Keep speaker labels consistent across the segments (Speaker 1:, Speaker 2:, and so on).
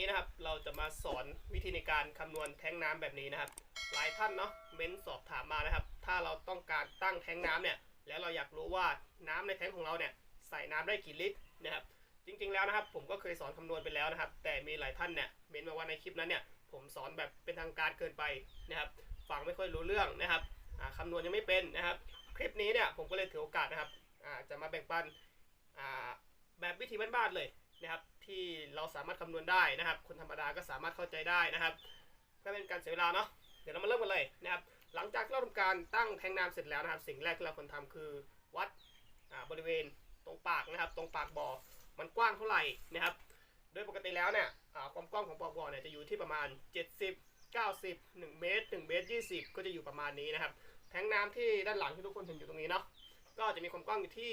Speaker 1: วันนี้นะครับ เราจะมาสอนวิธีในการคำนวณแท้งน้ำแบบนี้นะครับ หลายท่านเนาะเม้นสอบถามมานะครับ ถ้าเราต้องการตั้งแท้งน้ำเนี่ย แล้วเราอยากรู้ว่าน้ำในแท้งของเราเนี่ยใส่น้ำได้กี่ลิตรนะครับ จริงๆแล้วนะครับ ผมก็เคยสอนคำนวณไปแล้วนะครับ แต่มีหลายท่านเนี่ยเม้นมาว่าในคลิปนั้นเนี่ยผมสอนแบบเป็นทางการเกินไปนะครับ ฟังไม่ค่อยรู้เรื่องนะครับอ่าคำนวณยังไม่เป็นนะครับ คลิปนี้เนี่ยผมก็เลยถือโอกาสนะครับจะมาแบ่งปันแบบวิธีบ้านๆเลยนะครับ ที่เราสามารถคำนวณได้นะครับ คนธรรมดาก็สามารถเข้าใจได้นะครับเพื่อเป็นการเสียเวลาเนาะเดี๋ยวเรามาเริ่มกันเลยนะครับ หลังจากที่เราทำการตั้งแทงน้ำเสร็จแล้วนะครับ สิ่งแรกที่เราควรทำคือวัดอ่าบริเวณตรงปากนะครับ ตรงปากบ่อมันกว้างเท่าไหร่นะครับ โดยปกติแล้วเนี่ยอ่าความกว้างของปากบ่อเนี่ยจะอยู่ที่ประมาณ 70 90 1 เมตร1เมตร20 ก็จะอยู่ประมาณนี้นะครับ แทงน้ำที่ด้านหลังที่ทุกคนเห็นอยู่ตรงนี้เนาะก็จะมีความกว้างอยู่ที่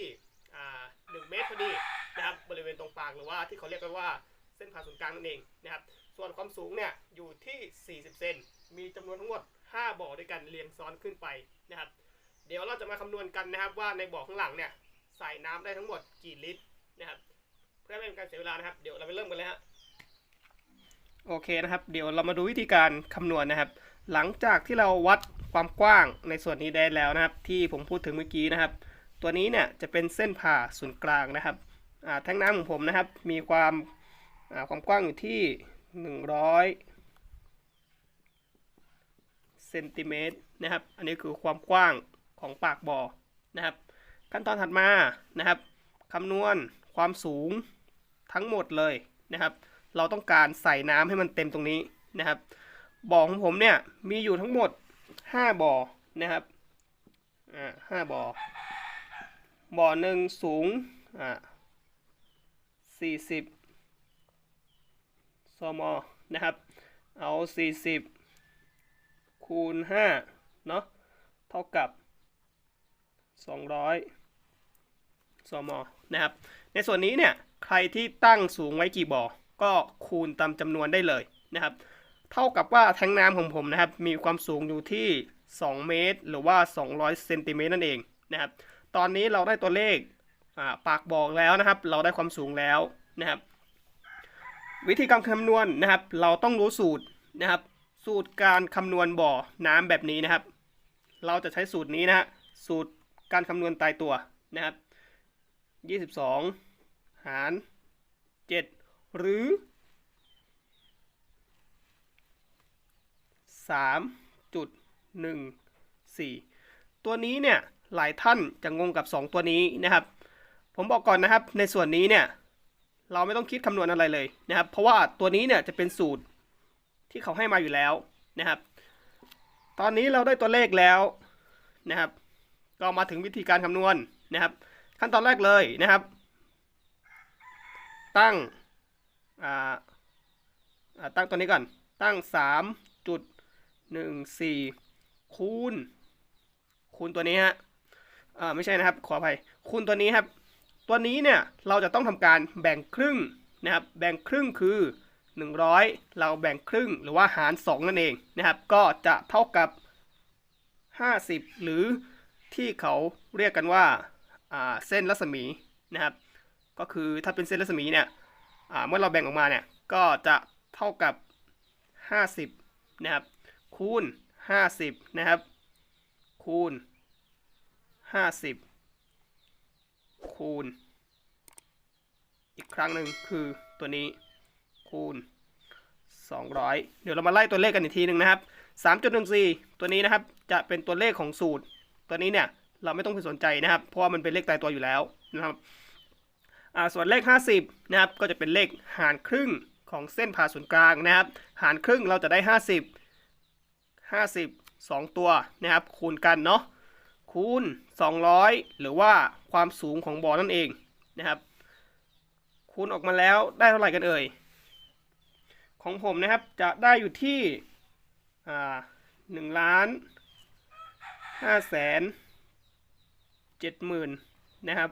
Speaker 1: อ่า1เมตรพอดีนะครับบริเวณตรงปากหรือว่าที่เขาเรียกกันว่าเส้นผ่าศูนย์กลางนั่นเองนะครับส่วนความสูงเนี่ยอยู่ที่ 40 เซนมีจำนวนทั้งหมด 5 บ่อด้วยกันเรียงซ้อนขึ้นไปนะครับ เดี๋ยวเราจะมาคำนวณกันนะครับว่าในบ่อข้างหลังเนี่ยใส่น้ำได้ทั้งหมดกี่ลิตรนะครับเพื่อไม่เป็นการเสียเวลานะครับเดี๋ยวเราไปเริ่มกันเลยฮะโอเคนะครับ เดี๋ยวเรามาดูวิธีการคำนวณนะครับ หลังจากที่เราวัดความกว้างในส่วนนี้ได้แล้วนะครับ ที่ผมพูดถึงเมื่อกี้นะครับ ตัวนี้เนี่ยจะเป็นเส้นผ่าศูนย์กลางนะครับแท่งน้ำของผมนะครับ มีความาความกว้างอยู่ที่ 100เซนติเมตรนะครับ อันนี้คือความกว้างของปากบ่อนะครับ ขั้นตอนถัดมานะครับคำนวณความสูงทั้งหมดเลยนะครับ เราต้องการใส่น้ำให้มันเต็มตรงนี้นะครับบ่อของผมเนี่ยมีอยู่ทั้งหมด 5บ่อนะครับอ่าห้าบ่อ บ่อหนึ่งสูงอ่าสี่สิบซมนะครับ เอา 40 คูณ 5 เนาะ เท่ากับ 200 ซมนะครับ ในส่วนนี้เนี่ย ใครที่ตั้งสูงไว้กี่บ่อ ก็คูณตามจำนวนได้เลยนะครับ เท่ากับว่าแทงน้ำของผมนะครับ มีความสูงอยู่ที่ 2 เมตร หรือว่า 200 เซนติเมตรนั่นเองนะครับ ตอนนี้เราได้ตัวเลขปากบอกแล้วนะครับ เราได้ความสูงแล้วนะครับ วิธีการคำนวณนะครับ เราต้องรู้สูตรนะครับ สูตรการคำนวณบ่อน้ำแบบนี้นะครับ เราจะใช้สูตรนี้นะฮะสูตรการคำนวณตายตัวนะครับ 22 หาร 7 หรือ 3.14 ตัวนี้เนี่ย หลายท่านจะงงกับ 2 ตัวนี้นะครับ ผมบอกก่อนนะครับ ในส่วนนี้เนี่ยเราไม่ต้องคิดคำนวณอะไรเลยนะครับ เพราะว่าตัวนี้เนี่ยจะเป็นสูตรที่เขาให้มาอยู่แล้วนะครับ ตอนนี้เราได้ตัวเลขแล้วนะครับ ก็มาถึงวิธีการคำนวณนะครับ ขั้นตอนแรกเลยนะครับ ตั้งอ่าตั้งตัวนี้ก่อน ตั้ง 3.14 คูณ คูณตัวนี้ฮะ อ่าไม่ใช่นะครับขออภัยคูณตัวนี้ครับ ตัวนี้เนี่ยเราจะต้องทำการแบ่งครึ่งนะครับ แบ่งครึ่งคือ 100 เราแบ่งครึ่งหรือว่าหาร 2 นั่นเองนะครับ ก็จะเท่ากับ 50 หรือที่เขาเรียกกันว่าอ่าเส้นรัศมีนะครับ ก็คือถ้าเป็นเส้นรัศมีเนี่ยอ่าเมื่อเราแบ่งออกมาเนี่ยก็จะเท่ากับ 50 นะครับ คูณ 50 นะครับ คูณ 50คูณ อีกครั้งหนึ่งคือตัวนี้คูณ 200 เดี๋ยวเรามาไล่ตัวเลขกันอีกทีหนึ่งนะครับ 3.14 ตัวนี้นะครับจะเป็นตัวเลขของสูตร ตัวนี้เนี่ยเราไม่ต้องไปสนใจนะครับ เพราะว่ามันเป็นเลขตายตัวอยู่แล้วนะครับส่วนเลข 50 นะครับก็จะเป็นเลขหารครึ่งของเส้นผ่าศูนย์กลางนะครับ หารครึ่งเราจะได้ 50 50 2 ตัวนะครับคูณกันเนาะ คูณ 200 หรือว่าความสูงของบ่อนั่นเองนะครับ คูณออกมาแล้วได้เท่าไหร่กันเอ่ย ของผมนะครับจะได้อยู่ที่หนึ่งล้านห้าแสนเจ็ดหมื่นนะครับ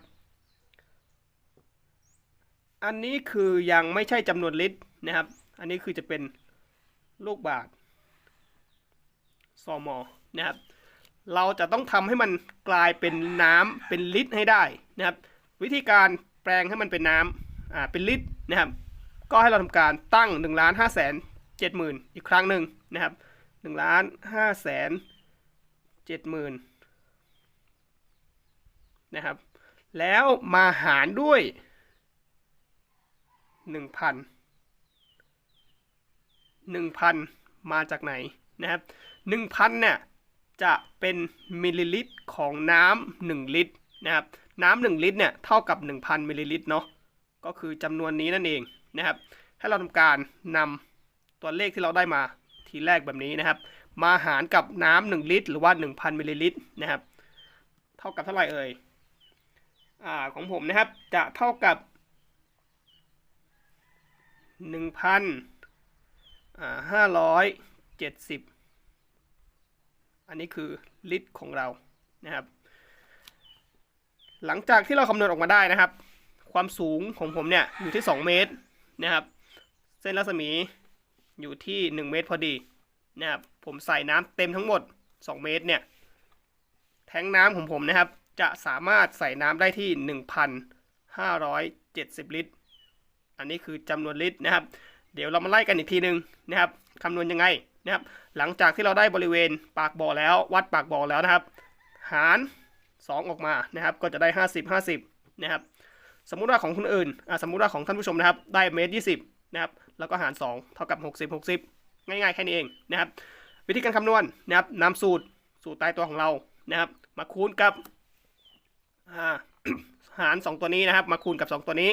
Speaker 1: อันนี้คือยังไม่ใช่จำนวนลิตรนะครับ อันนี้คือจะเป็นลูกบาทซอมอนะครับ เราจะต้องทำให้มันกลายเป็นน้ำเป็นลิตรให้ได้นะครับ วิธีการแปลงให้มันเป็นน้ำอ่าเป็นลิตรนะครับ ก็ให้เราทำการตั้ง1นึ่งล้านห้าแสนเจ็ดหมื่นอีกครั้งหนึ่งนะครับ1นึ่งล้านห้าแสนเจ็ดหมื่นนะครับ แล้วมาหารด้วยหนึ่งพันหนึ่งพันมาจากไหนนะครับหนึ่งพันเนี่ย จะเป็นมิลลิลิตรของน้ำหนึ่งลิตรนะครับน้ำหนึ่งลิตรเนี่ยเท่ากับ 1,000มิลลิลิตรเนาะก็คือจำนวนนี้นั่นเองนะครับให้เราทำการนำตัวเลขที่เราได้มาทีแรกแบบนี้นะครับ มาหารกับน้ำหนึ่งลิตร หรือว่า 1,000มิลลิลิตรนะครับ เท่ากับเท่าไหร่เอ่ยอ่าของผมนะครับจะเท่ากับ1,000 อันนี้คือลิตรของเรานะครับ หลังจากที่เราคำนวณออกมาได้นะครับ ความสูงของผมเนี่ยอยู่ที่ 2 เมตรนะครับ เส้นรัศมีอยู่ที่ 1 เมตรพอดีนะครับผมใส่น้ำเต็มทั้งหมด 2 เมตรเนี่ยแทงน้ำของผมนะครับ จะสามารถใส่น้ำได้ที่ 1,570 ลิตร อันนี้คือจำนวนลิตรนะครับ เดี๋ยวเรามาไล่กันอีกทีหนึ่งนะครับคำนวณยังไง นะครับหลังจากที่เราได้บริเวณปากบ่อแล้ว วัดปากบ่อแล้วนะครับ หาร 2 ออกมานะครับ ก็จะได้ 50 50นะครับสมมุติว่าของคนอื่นสมมุติว่าของท่านผู้ชมนะครับ ได้เมตร20นะครับแล้วก็หาร 2 เท่ากับ 60 60 ง่ายๆ แค่นี้เองนะครับ วิธีการคำนวณนะครับนำสูตรสูตรตายตัวของเรานะครับ มาคูณกับาหาร 2 ตัวนี้นะครับ มาคูณกับ 2 ตัวนี้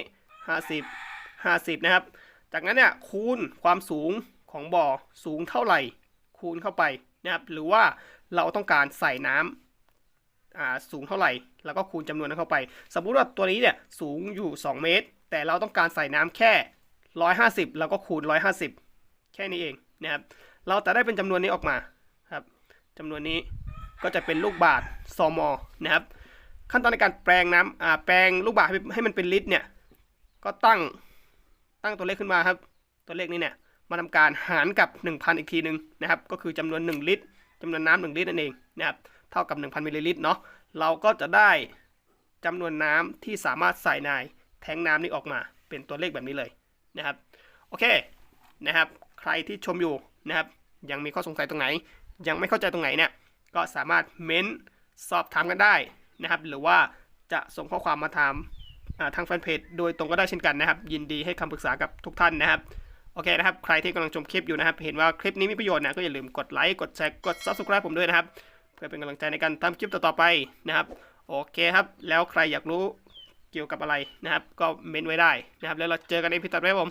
Speaker 1: 50 50 นะครับ จากนั้นเนี่ยคูณความสูง ของบ่อสูงเท่าไหร่คูณเข้าไปนะครับหรือว่าเราต้องการใส่น้ำอ่าสูงเท่าไหร่ แล้วก็คูณจำนวนนั้นเข้าไป สมมุติว่าตัวนี้เนี่ยสูงอยู่ 2 เมตร แต่เราต้องการใส่น้ำแค่ 150 แล้วก็คูณ 150 แค่นี้เองนะครับเราจะได้เป็นจำนวนนี้ออกมาครับจำนวนนี้ก็จะเป็นลูกบาศก์ซมนะครับขั้นตอนในการแปลงน้ำอ่าแปลงลูกบาศก์ให้ให้มันเป็นลิตรเนี่ยก็ตั้งตั้งตัวเลขขึ้นมาครับ ตัวเลขนี้เนี่ย มาทำการหารกับ 1,000 อีกทีหนึ่งนะครับ ก็คือจำนวน 1 ลิตรจำนวนน้ำ1ลิตรนั่นเองนะครับ เท่ากับ 1,000 มิลลิลิตรเนาะ เราก็จะได้จำนวนน้ำที่สามารถใส่ในแทงน้ำนี้ออกมา เป็นตัวเลขแบบนี้เลยนะครับ โอเคนะครับ ใครที่ชมอยู่นะครับ ยังมีข้อสงสัยตรงไหน ยังไม่เข้าใจตรงไหนเนี่ย ก็สามารถเม้นสอบถามกันได้นะครับ หรือว่าจะส่งข้อความมาถามทางแฟนเพจโดยตรงก็ได้เช่นกันนะครับ ยินดีให้คำปรึกษากับทุกท่านนะครับ โอเคนะครับ ใครที่กำลังชมคลิปอยู่นะครับ เห็นว่าคลิปนี้มีประโยชน์นะ ก็อย่าลืมกดไลค์ กดแชร์ กด subscribe ผมด้วยนะครับ เพื่อเป็นกำลังใจในการทำคลิปต่อๆไปนะครับ โอเคครับ แล้วใครอยากรู้เกี่ยวกับอะไรนะครับ ก็เมนไว้ได้นะครับ แล้วเราเจอกันในพิตัดไว้ผม